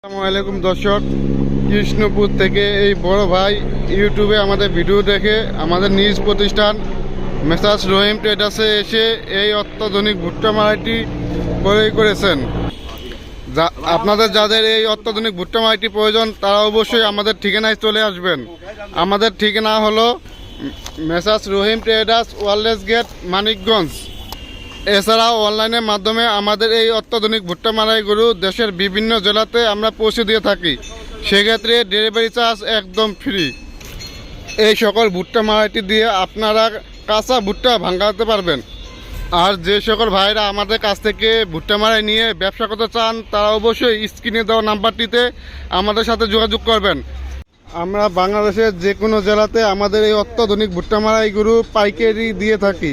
আসসালামু আলাইকুম দর্শক। কৃষ্ণপুর থেকে এই বড় ভাই ইউটিউবে আমাদের ভিডিও দেখে আমাদের নিজ প্রতিষ্ঠান মেসাজ রহিম ট্রেডার্সে এসে এই অত্যাধুনিক ভুট্টা মারাইটি ক্রয় করেছেন। আপনাদের যাদের এই অত্যাধুনিক ভুট্টা মারাইটি প্রয়োজন, তারা অবশ্যই আমাদের ঠিকানায় চলে আসবেন। আমাদের ঠিকানা হলো মেসাজ Rahim traders wireless gate, Manikganj. এছাড়াও অনলাইনের মাধ্যমে আমাদের এই অত্যাধুনিক ভুট্টা মারাই গরু দেশের বিভিন্ন জেলাতে আমরা পৌঁছে দিয়ে থাকি। সেক্ষেত্রে ডেলিভারি চার্জ একদম ফ্রি এই সকল ভুট্টা মারাইটি দিয়ে আপনারা কাঁচা ভুট্টা ভাঙাতে পারবেন। আর যে সকল ভাইরা আমাদের কাছ থেকে ভুট্টা মারাই নিয়ে ব্যবসা করতে চান, তারা অবশ্যই স্ক্রিনে দেওয়া নাম্বারটিতে আমাদের সাথে যোগাযোগ করবেন। আমরা বাংলাদেশের যে কোনো জেলাতে আমাদের এই অত্যাধুনিক ভুট্টা মারাই গরু পাইকারি দিয়ে থাকি।